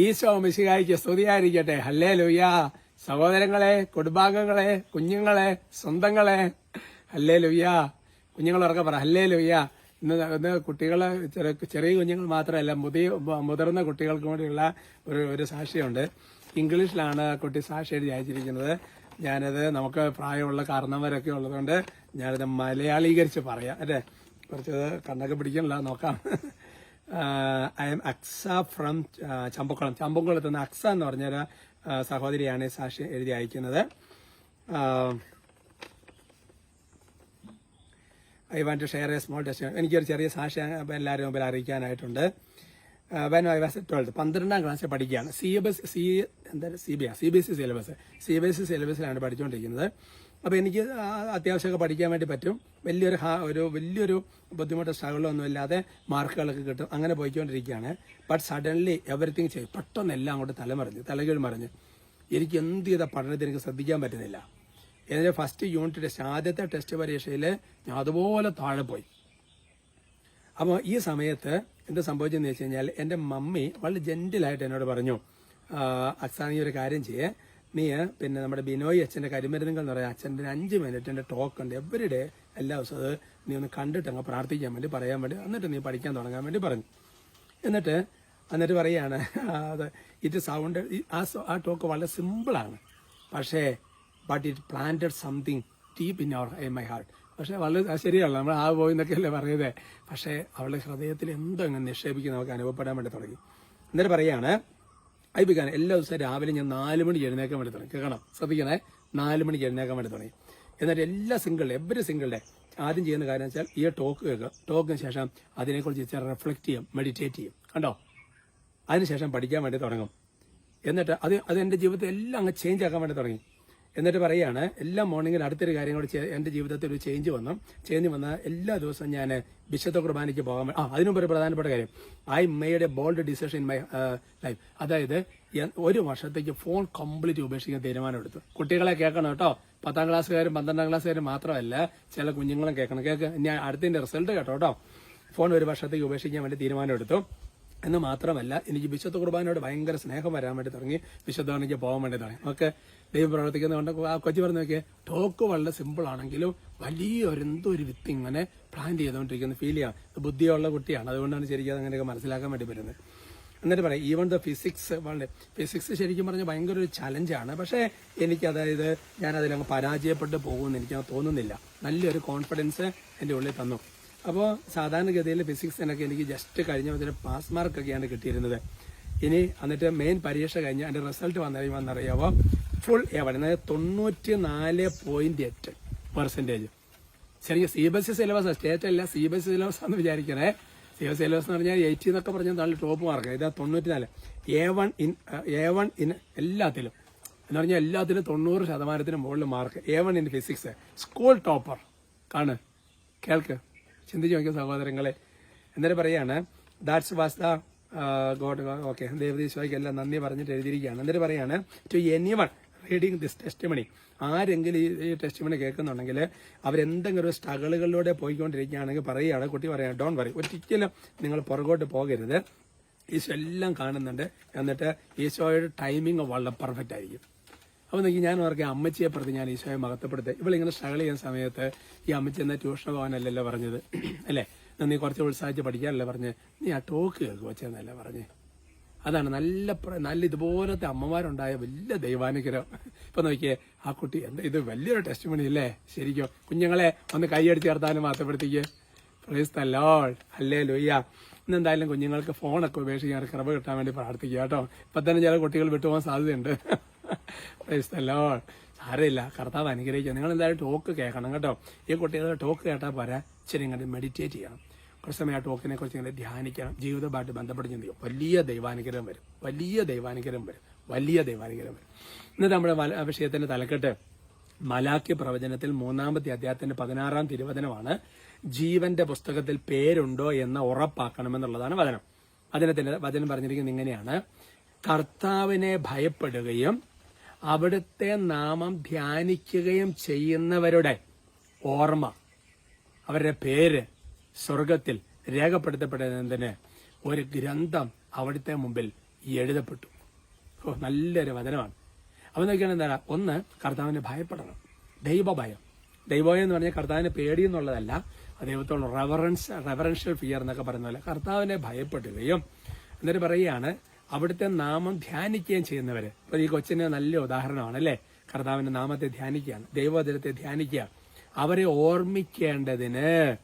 ഈശോ മിശിഹായിക്ക് സ്തുതിയായിരിക്കട്ടെ. ഹല്ലേ ലുയ്യ സഹോദരങ്ങളെ കുടുംബാംഗങ്ങളെ കുഞ്ഞുങ്ങളെ സ്വന്തങ്ങളെ. ഹല്ലേ ലുയ്യ കുഞ്ഞുങ്ങളൊക്കെ പറ. ഹല്ലേ ലുയ്യ ഇന്ന് ഇന്ന് കുട്ടികളെ ചെറിയ കുഞ്ഞുങ്ങൾ മാത്രമല്ല മുതിയ മുതിർന്ന കുട്ടികൾക്ക് വേണ്ടിയുള്ള ഒരു ഒരു സാക്ഷിയുണ്ട്. ഇംഗ്ലീഷിലാണ് കുട്ടി സാക്ഷി എഴുതി അയച്ചിരിക്കുന്നത്. ഞാനത് നമുക്ക് പ്രായമുള്ള കാരണവരൊക്കെ ഉള്ളതുകൊണ്ട് ഞാനത് മലയാളീകരിച്ച് പറയാം. അല്ലേ? കുറച്ചത് കണ്ണൊക്കെ പിടിക്കണില്ല നോക്കാം. I am Aksa from Champakulam. ചമ്പക്കുളത്ത് നിന്ന് അക്സ എന്ന് പറഞ്ഞൊരു ഒരു സഹോദരിയാണ് സാക്ഷി എഴുതി അയക്കുന്നത്. I want to share a small test എനിക്കൊരു ചെറിയ സാക്ഷി എല്ലാവരും മുമ്പിൽ അറിയിക്കാനായിട്ടുണ്ട്. വെൻ ഐ വാസ് ട്വൽത്ത് പന്ത്രണ്ടാം ക്ലാസ്സിൽ പഠിക്കുകയാണ്. സി ബസ് സി എന്താ C B C B S C syllabus C B S C സിലബസിലാണ് പഠിച്ചുകൊണ്ടിരിക്കുന്നത്. അപ്പോൾ എനിക്ക് അത്യാവശ്യമൊക്കെ പഠിക്കാൻ വേണ്ടി പറ്റും. വലിയൊരു ഒരു വലിയൊരു ബുദ്ധിമുട്ട് സ്ട്രഗിളൊന്നും ഇല്ലാതെ മാർക്കുകളൊക്കെ കിട്ടും. അങ്ങനെ പോയിക്കൊണ്ടിരിക്കുകയാണ്. ബട്ട് സഡൻലി എവറിത്തിങ് ചെയ്യും പെട്ടെന്ന് എല്ലാം അങ്ങോട്ട് തലമറിഞ്ഞ്. തലകീഴ് മറിഞ്ഞ്. എനിക്ക് എന്ത് ചെയ്ത പഠനത്തിൽ എനിക്ക് ശ്രദ്ധിക്കാൻ പറ്റുന്നില്ല. എന്റെ ഫസ്റ്റ് യൂണിറ്റ് ടെസ്റ്റ് ആദ്യത്തെ ടെസ്റ്റ് പരീക്ഷയിൽ ഞാൻ അതുപോലെ താഴെ പോയി. അപ്പോൾ ഈ സമയത്ത് എന്ത് സംഭവിച്ചെന്ന് വെച്ച് കഴിഞ്ഞാൽ എന്റെ മമ്മി വളരെ ജെന്റിലായിട്ട് എന്നോട് പറഞ്ഞു അക്സാ ഈ ഒരു കാര്യം ചെയ്യേ. നീ പിന്നെ നമ്മുടെ ബിനോയ് അച്ഛന്റെ കരിമരുന്നുകൾ എന്ന് പറയാം അച്ഛന്റെ അഞ്ച് മിനിറ്റിന്റെ ടോക്ക് ഉണ്ട്. എവറി ഡേ എല്ലാ ദിവസവും അത് നീ ഒന്ന് കണ്ടിട്ട് അങ്ങ് പ്രാർത്ഥിക്കാൻ വേണ്ടി പറയാൻ വേണ്ടി എന്നിട്ട് നീ പഠിക്കാൻ തുടങ്ങാൻ വേണ്ടി പറഞ്ഞു. എന്നിട്ട് എന്നിട്ട് പറയാണ് അത് ഇറ്റ് സൗണ്ട് ആ ആ ടോക്ക് വളരെ സിമ്പിളാണ് പക്ഷേ but it planted something deep in our in my heart പക്ഷേ വളരെ ശരിയല്ല നമ്മൾ ആ പോയി എന്നൊക്കെയല്ലേ പറയുന്നത് പക്ഷേ അവളുടെ ഹൃദയത്തിൽ എന്തോ അങ്ങ് നിക്ഷേപിക്കുന്ന നമുക്ക് അനുഭവപ്പെടാൻ വേണ്ടി തുടങ്ങി. എന്നിട്ട് പറയാണ് ബിക്കാൻ എല്ലാ ദിവസവും രാവിലെ ഞാൻ നാല് മണി എഴുന്നേക്കാൻ വേണ്ടി തുടങ്ങി. കേൾക്കണം? ശ്രദ്ധിക്കണേ. നാല് മണി എഴുന്നേക്കാൻ വേണ്ടി തുടങ്ങി. എന്നിട്ട് എല്ലാ സിംഗിൾ എവറി സിംഗിളിലെ ആദ്യം ചെയ്യുന്ന കാര്യം വെച്ചാൽ ഈ ടോക്ക് കേൾക്കുക. ടോക്കിന് ശേഷം അതിനെക്കുറിച്ച് റിഫ്ലക്ട് ചെയ്യും മെഡിറ്റേറ്റ് ചെയ്യും. കണ്ടോ? അതിനുശേഷം പഠിക്കാൻ വേണ്ടി തുടങ്ങും. എന്നിട്ട് അത് അത് എന്റെ ജീവിതത്തിൽ എല്ലാം അങ്ങ് ചേഞ്ച് ആക്കാൻ വേണ്ടി തുടങ്ങി. എന്നിട്ട് പറയാണ് എല്ലാ മോർണിംഗിൽ അടുത്തൊരു കാര്യം കൂടി എന്റെ ജീവിതത്തിൽ ഒരു ചേഞ്ച് വന്നു. ചേഞ്ച് വന്ന എല്ലാ ദിവസവും ഞാൻ വിശുദ്ധ കുർബാനയ്ക്ക് പോകാൻ ആ അതിനുമുമ്പ് ഒരു പ്രധാനപ്പെട്ട കാര്യം. I made a bold decision in my life അതായത് ഒരു വർഷത്തേക്ക് ഫോൺ കംപ്ലീറ്റ് ഉപേക്ഷിക്കാൻ തീരുമാനമെടുത്തു കുട്ടികളെ കേൾക്കണം കേട്ടോ. പത്താം ക്ലാസ്സുകാരും പന്ത്രണ്ടാം ക്ലാസ്സുകാരും മാത്രമല്ല ചില കുഞ്ഞുങ്ങളും കേൾക്കണം. കേൾക്ക് ഞാൻ അടുത്തതിന്റെ റിസൾട്ട് കേട്ടോ കേട്ടോ. ഫോൺ ഒരു വർഷത്തേക്ക് ഉപേക്ഷിക്കാൻ വേണ്ടി തീരുമാനമെടുത്തു എന്ന് മാത്രമല്ല എനിക്ക് വിശുദ്ധ കുർബാനയോട് ഭയങ്കര സ്നേഹം വരാൻ വേണ്ടി തുടങ്ങി. വിശുദ്ധവണിക്ക് പോകാൻ വേണ്ടി തുടങ്ങി. നമുക്ക് ദൈവം പ്രവർത്തിക്കുന്നതുകൊണ്ട് ആ കൊച്ചു പറഞ്ഞു നോക്കിയേ ടോക്ക് വളരെ സിമ്പിൾ ആണെങ്കിലും വലിയൊരു എന്തോ ഒരു വിത്ത് ഇങ്ങനെ പ്ലാൻ ചെയ്തുകൊണ്ടിരിക്കുന്ന ഫീൽ ചെയ്യാം. ബുദ്ധിയുള്ള കുട്ടിയാണ് അതുകൊണ്ടാണ് ശരിക്കും അങ്ങനെയൊക്കെ മനസ്സിലാക്കാൻ വേണ്ടി വരുന്നത്. എന്നിട്ട് പറയാം ഈവൻ ദ ഫിസിക്സ് വളരെ ഫിസിക്സ് ശരിക്കും പറഞ്ഞാൽ ഭയങ്കര ഒരു ചലഞ്ചാണ് പക്ഷേ എനിക്ക് അതായത് ഞാൻ അതിലങ്ങ് പരാജയപ്പെട്ട് പോകുമെന്ന് എനിക്ക് തോന്നുന്നില്ല. നല്ലൊരു കോൺഫിഡൻസ് എന്റെ ഉള്ളിൽ തന്നു. അപ്പോൾ സാധാരണഗതിയിൽ ഫിസിക്സിനൊക്കെ എനിക്ക് ജസ്റ്റ് കഴിഞ്ഞ അതിന് പാസ് മാർക്കൊക്കെയാണ് കിട്ടിയിരുന്നത്. ഇനി എന്നിട്ട് മെയിൻ പരീക്ഷ കഴിഞ്ഞ് അതിന്റെ റിസൾട്ട് വന്നറിയുമെന്നറിയാവോ ഫുൾ എവിടെ അതായത് തൊണ്ണൂറ്റി നാല് പോയിന്റ് എട്ട് പെർസെന്റേജ് ശരിക്കും C B S syllabus state അല്ല സി ബി എസ് സിലബസ് എന്ന് വിചാരിക്കണേ. സി ബി എസ് സിലബസ് എന്ന് പറഞ്ഞാൽ എയ്റ്റി എന്നൊക്കെ പറഞ്ഞാൽ നല്ല ടോപ്പ് മാർക്ക് ഇതാ തൊണ്ണൂറ്റി നാല് A one in A one in എല്ലാത്തിലും. എന്ന് പറഞ്ഞാൽ എല്ലാത്തിലും തൊണ്ണൂറ് ശതമാനത്തിന് മുകളിൽ mark A one in physics school topper കാണ്. കേൾക്ക്. ചിന്തിച്ച് നോക്കിയ സഹോദരങ്ങളെ. എന്നിട്ട് പറയാണ് that's was the God okay ദേവദീശ്വയ്ക്ക് എല്ലാം നന്ദി പറഞ്ഞിട്ട് എഴുതിയിരിക്കുകയാണ്. എന്നിട്ട് പറയാണ് to anyone reading this testimony ആരെങ്കിലും ഈ ടെസ്റ്റ് മണി കേൾക്കുന്നുണ്ടെങ്കിൽ അവരെന്തെങ്കിലും ഒരു സ്ട്രഗിളുകളിലൂടെ പോയിക്കൊണ്ടിരിക്കുകയാണെങ്കിൽ പറയുകയാണ്. കുട്ടി പറയാം ഡോൺ പറയും ഒരിക്കലും നിങ്ങൾ പുറകോട്ട് പോകരുത്. ഈശോ എല്ലാം കാണുന്നുണ്ട്. എന്നിട്ട് ഈശോയുടെ ടൈമിങ് വളരെ പെർഫെക്റ്റ് ആയിരിക്കും. അപ്പോൾ നോക്കി ഞാൻ ഓർക്കുക അമ്മച്ചിയെ പ്രതി ഞാൻ ഈശോയെ മഹത്വപ്പെടുത്തുക. ഇവളിങ്ങനെ സ്ട്രഗിൾ ചെയ്യുന്ന സമയത്ത് ഈ അമ്മച്ചി എന്ന ട്യൂഷൻ പോകാനല്ലല്ലോ പറഞ്ഞത്. അല്ലേ? നീ കുറച്ച് ഉത്സാഹിച്ച് പഠിക്കാനല്ലേ പറഞ്ഞ്. നീ ആ ടോക്ക് കേൾക്കുക വെച്ചെന്നല്ലേ പറഞ്ഞ്. അതാണ് നല്ല നല്ല ഇതുപോലത്തെ അമ്മമാരുണ്ടായ വലിയ ദൈവാനുഗ്രഹം. ഇപ്പൊ നോക്കിയേ ആ കുട്ടി എന്താ ഇത് വലിയൊരു ടെസ്റ്റ് മണി അല്ലേ? ശരിക്കും കുഞ്ഞുങ്ങളെ ഒന്ന് കൈയടിച്ച് ചേർത്താനും മാത്രപ്പെടുത്തിക്ക്. പ്രൈസ് തല്ലോൾ അല്ലേ ലൊയ്യ ഇന്നെന്തായാലും കുഞ്ഞുങ്ങൾക്ക് ഫോണൊക്കെ ഉപേക്ഷിക്കാൻ കൃപ കിട്ടാൻ വേണ്ടി പ്രാർത്ഥിക്കുക കേട്ടോ. ഇപ്പൊ തന്നെ ചില കുട്ടികൾ വിട്ടുപോകാൻ സാധ്യതയുണ്ട്. പ്രൈസ് തല്ലോൾ സാരമില്ല. കർത്താവ് അനുഗ്രഹിക്കുക. നിങ്ങൾ എന്തായാലും ടോക്ക് കേൾക്കണം കേട്ടോ. ഈ കുട്ടികളുടെ ടോക്ക് കേട്ടാൽ പോരാ. ഇച്ചിരി ഇങ്ങനെ മെഡിറ്റേറ്റ് ചെയ്യണം. കുറച്ച് സമയം ആ ടോക്കിനെ കുറിച്ച് ഇങ്ങനെ ധ്യാനിക്കണം. ജീവിതമായിട്ട് ബന്ധപ്പെട്ട് ചിന്തിക്കും. വലിയ ദൈവാനുഗ്രഹം വരും. വലിയ ദൈവാനുഗ്രഹം വരും. വലിയ ദൈവാനുഗ്രഹം വരും. ഇന്നത്തെ നമ്മുടെ വിഷയത്തിന്റെ തലക്കെട്ട് മലാക്കി പ്രവചനത്തിൽ മൂന്നാമത്തെ അധ്യായത്തിന്റെ പതിനാറാം തിരുവചനമാണ് ജീവന്റെ പുസ്തകത്തിൽ പേരുണ്ടോ എന്ന് ഉറപ്പാക്കണമെന്നുള്ളതാണ് വചനം. വചനത്തിന്റെ വചനം പറഞ്ഞിരിക്കുന്നത് ഇങ്ങനെയാണ്. കർത്താവിനെ ഭയപ്പെടുകയും അവിടുത്തെ നാമം ധ്യാനിക്കുകയും ചെയ്യുന്നവരുടെ ഓർമ്മ അവരുടെ പേര് സ്വർഗത്തിൽ രേഖപ്പെടുത്തപ്പെടുന്നതിന് ഒരു ഗ്രന്ഥം അവിടുത്തെ മുമ്പിൽ എഴുതപ്പെട്ടു. ഓ നല്ലൊരു വചനമാണ്. അവൻ നോക്കിയാണ് എന്താണ്? ഒന്ന് കർത്താവിനെ ഭയപ്പെടണം. ദൈവഭയം. ദൈവഭയം എന്ന് പറഞ്ഞാൽ കർത്താവിനെ പേടി എന്നുള്ളതല്ല. ദൈവത്തോളം റെവറൻസ് റെവറൻഷ്യൽ ഫിയർ എന്നൊക്കെ പറയുന്ന പോലെ കർത്താവിനെ ഭയപ്പെടുകയും എന്നിട്ട് പറയുകയാണ് അവിടുത്തെ നാമം ധ്യാനിക്കുകയും ചെയ്യുന്നവര്. ഇപ്പൊ ഈ കൊച്ചിന് നല്ല ഉദാഹരണമാണ് അല്ലേ? കർത്താവിന്റെ നാമത്തെ ധ്യാനിക്കുകയാണ്. ദൈവവചനത്തെ ധ്യാനിക്കുക. അവരെ ഓർമ്മിക്കേണ്ടതിന്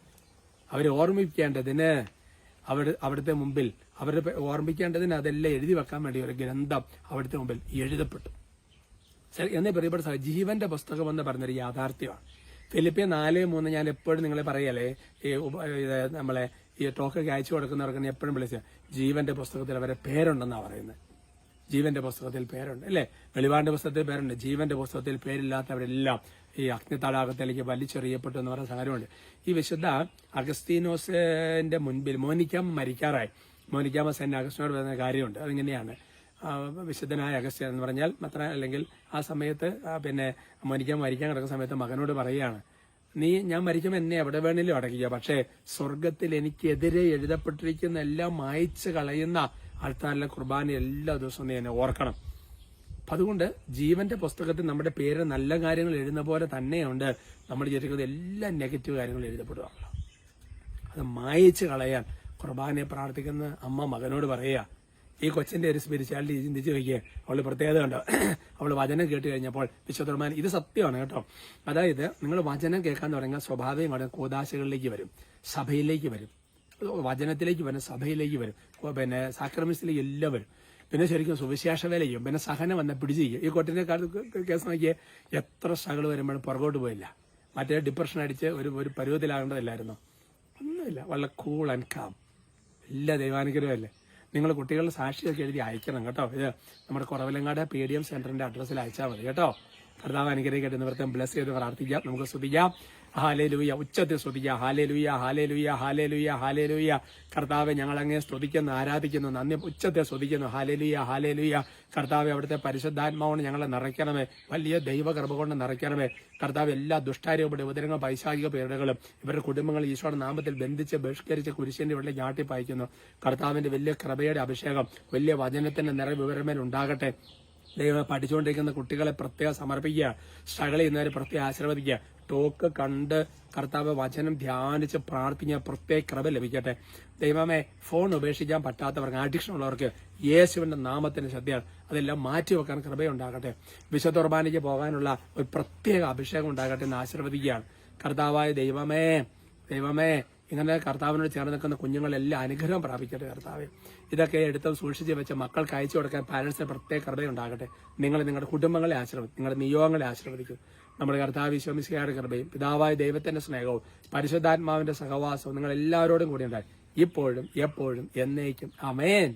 അവരെ ഓർമ്മിക്കേണ്ടതിന് അവർ അവിടുത്തെ മുമ്പിൽ അവരെ ഓർമ്മിക്കേണ്ടതിന് അതെല്ലാം എഴുതി വെക്കാൻ വേണ്ടി ഒരു ഗ്രന്ഥം അവിടുത്തെ മുമ്പിൽ എഴുതപ്പെട്ടു. എന്നേ പ്രിയപ്പെട്ട സഹ ജീവന്റെ പുസ്തകം എന്ന് പറഞ്ഞൊരു യാഥാർത്ഥ്യമാണ്. ഫിലിപ്പിയ നാല് മൂന്ന് ഞാൻ എപ്പോഴും നിങ്ങളെ പറയല്ലേ ഈ നമ്മളെ ഈ ടോക്കൊക്കെ അയച്ചു കൊടുക്കുന്നവർക്ക് എപ്പോഴും വിളിച്ച ജീവന്റെ പുസ്തകത്തിൽ അവരെ പേരുണ്ടെന്നാണ് പറയുന്നത്. ജീവന്റെ പുസ്തകത്തിൽ പേരുണ്ട് അല്ലേ? വെളിവാന്റെ പുസ്തകത്തിൽ പേരുണ്ട്. ജീവന്റെ പുസ്തകത്തിൽ പേരില്ലാത്തവരെല്ലാം ഈ അഗ്നി തടാകത്തിലേക്ക് വലിച്ചെറിയപ്പെട്ടു എന്ന് പറയുന്ന സാരമുണ്ട് ഈ വിശുദ്ധ അഗസ്തീനോസിന്റെ മുൻപിൽ മോനിക്കാം മരിക്കാറായി. മോനിക്കാമ എന്നെ അഗസ്റ്റിനോട് പറയുന്ന കാര്യമുണ്ട്. അതിങ്ങനെയാണ്. വിശുദ്ധനായ അഗസ്റ്റിൻ എന്ന് പറഞ്ഞാൽ മത്ര അല്ലെങ്കിൽ ആ സമയത്ത് പിന്നെ മോനിക്കാമ മരിക്കാൻ കിടക്കുന്ന സമയത്ത് മകനോട് പറയുകയാണ് നീ ഞാൻ മരിക്കുമ്പോൾ എന്നെ എവിടെ വേണേലും അടയ്ക്കുക പക്ഷേ സ്വർഗത്തിൽ എനിക്കെതിരെ എഴുതപ്പെട്ടിരിക്കുന്ന എല്ലാം മായ്ച്ചു കളയുന്ന ആൾത്താരിലെ കുർബാന എല്ലാ ദിവസവും എന്നെ ഓർക്കണം. അപ്പം അതുകൊണ്ട് ജീവന്റെ പുസ്തകത്തിൽ നമ്മുടെ പേര് നല്ല കാര്യങ്ങൾ എഴുതുന്ന പോലെ തന്നെയുണ്ട്. നമ്മൾ ജീവിതത്തിൽ എല്ലാ നെഗറ്റീവ് കാര്യങ്ങളും എഴുതപ്പെടുകയാണല്ലോ അത് മായച്ച് കളയാൻ കുർബാനയെ പ്രാർത്ഥിക്കുന്ന അമ്മ മകനോട് പറയുക ഈ കൊച്ചിന്റെ ഒരു സ്പിരിച്വാലിറ്റി ചിന്തിച്ച് വയ്ക്കുക അവൾ പ്രത്യേകത കണ്ടോ? അവൾ വചനം കേട്ട് കഴിഞ്ഞപ്പോൾ വിശ്വതുർമാൻ ഇത് സത്യമാണ് കേട്ടോ. അതായത് നിങ്ങൾ വചനം കേൾക്കാൻ തുടങ്ങിയ സ്വാഭാവികമാണ് കൂതാശകളിലേക്ക് വരും സഭയിലേക്ക് വരും. വചനത്തിലേക്ക് വരും സഭയിലേക്ക് വരും പിന്നെ സാക്രമിസിലേക്ക് എല്ലാം വരും. പിന്നെ ശരിക്കും സുവിശേഷ വേല ചെയ്യും പിന്നെ സഹനം വന്ന പിടിച്ച് ചെയ്യും ഈ കൊട്ടിനെ കേസ് നോക്കിയേ എത്ര സ്ട്രഗിൾ വരുമ്പോഴും പുറകോട്ട് പോയില്ല. മറ്റേ ഡിപ്രഷൻ അടിച്ച് ഒരു ഒരു പരുവത്തിലാകേണ്ടതല്ലായിരുന്നു. ഒന്നുമില്ല. വളരെ കൂൾ ആൻഡ് കാം എല്ലാ ദൈവാനുഗ്രഹമല്ലേ നിങ്ങൾ കുട്ടികളുടെ സാക്ഷിയൊക്കെ എഴുതി അയക്കണം കേട്ടോ. ഇത് നമ്മുടെ കുറവലങ്ങാട് പി ഡി എം സെന്ററിന്റെ അഡ്രസ്സിൽ അയച്ചാൽ മതി കേട്ടോ. കർത്താവ് അനുഗ്രഹിക്കട്ടെ നിവർത്തം ബ്ലസ് ചെയ്ത് പ്രാർത്ഥിക്കാം. നമുക്ക് ശ്രദ്ധിക്കാം ഹാലേ ലൂയ ഉച്ചത്തിൽ സ്തുതിക്കാം. ഹാലേ ലൂയ ഹാലേ ലൂയ ഹാലേ ലൂയ ഹാലേ ലൂയ കർത്താവെ ഞങ്ങൾ അങ്ങനെ സ്തുതിക്കുന്നു ആരാധിക്കുന്നു നന്ദി. ഉച്ചത്തെ സ്തുതിക്കുന്നു. ഹാലേ ലൂയ ഹാലേ ലൂയ കർത്താവെ അവിടുത്തെ പരിശുദ്ധാത്മാവോട് ഞങ്ങളെ നിറയ്ക്കണമേ. വലിയ ദൈവകൃപ കൊണ്ട് നിറയ്ക്കണമേ. കർത്താവ് എല്ലാ ദുഷ്ടാരൂപയുടെ ഉപദ്രവങ്ങൾ പൈശാചിക പേരുകളും ഇവരുടെ കുടുംബങ്ങൾ ഈശോയുടെ നാമത്തിൽ ബന്ധിച്ച് ബഹിഷ്കരിച്ച് കുരിശിന്റെ ഇവിടെ ഞാട്ടിപ്പായിക്കുന്നു. കർത്താവിന്റെ വലിയ കൃപയുടെ അഭിഷേകം വലിയ വചനത്തിന്റെ നിറവിവരമേൽ ഉണ്ടാകട്ടെ. ദൈവം പഠിച്ചുകൊണ്ടിരിക്കുന്ന കുട്ടികളെ പ്രത്യേകം സമർപ്പിക്കുക. സ്ട്രഗിൾ ചെയ്യുന്നവരെ പ്രത്യേകം ആശീർവദിക്കുക. ടോക്ക് കണ്ട് കർത്താവ് വചനം ധ്യാനിച്ച് പ്രാർത്ഥിക്കുക. പ്രത്യേക കൃപ ലഭിക്കട്ടെ. ദൈവമേ ഫോൺ ഉപേക്ഷിക്കാൻ പറ്റാത്തവർക്ക് അഡിക്ഷൻ ഉള്ളവർക്ക് യേശുവിന്റെ നാമത്തിന് ശ്രദ്ധയാണ് അതെല്ലാം മാറ്റിവെക്കാൻ കൃപയുണ്ടാകട്ടെ. വിശുദ്ധ കുർബാനയ്ക്ക് പോകാനുള്ള ഒരു പ്രത്യേക അഭിഷേകം ഉണ്ടാകട്ടെ എന്ന് ആശീർവദിക്കുകയാണ്. കർത്താവായ ദൈവമേ ദൈവമേ ഇങ്ങനെ കർത്താവിനോട് ചേർന്ന് നിൽക്കുന്ന കുഞ്ഞുങ്ങളെല്ലാം അനുഗ്രഹം പ്രാപിക്കട്ടെ കർത്താവ്. ഇതൊക്കെ എടുത്ത് സൂക്ഷിച്ച് വെച്ച് മക്കൾക്ക് അയച്ചു കൊടുക്കാൻ പാരൻസിന് പ്രത്യേക കൃപയുണ്ടാകട്ടെ നിങ്ങൾ നിങ്ങളുടെ കുടുംബങ്ങളെ ആശ്രവദിക്കും നിങ്ങളുടെ നിയോഗങ്ങളെ ആശ്രവദിക്കും നമ്മുടെ കർത്താവ് വിശ്വമിശിയുടെ കൃപയും പിതാവായ ദൈവത്തിന്റെ സ്നേഹവും പരിശുദ്ധാത്മാവിന്റെ സഹവാസവും നിങ്ങൾ എല്ലാവരോടും കൂടി ഉണ്ടായി ഇപ്പോഴും എപ്പോഴും എന്നേക്കും. അമേൻ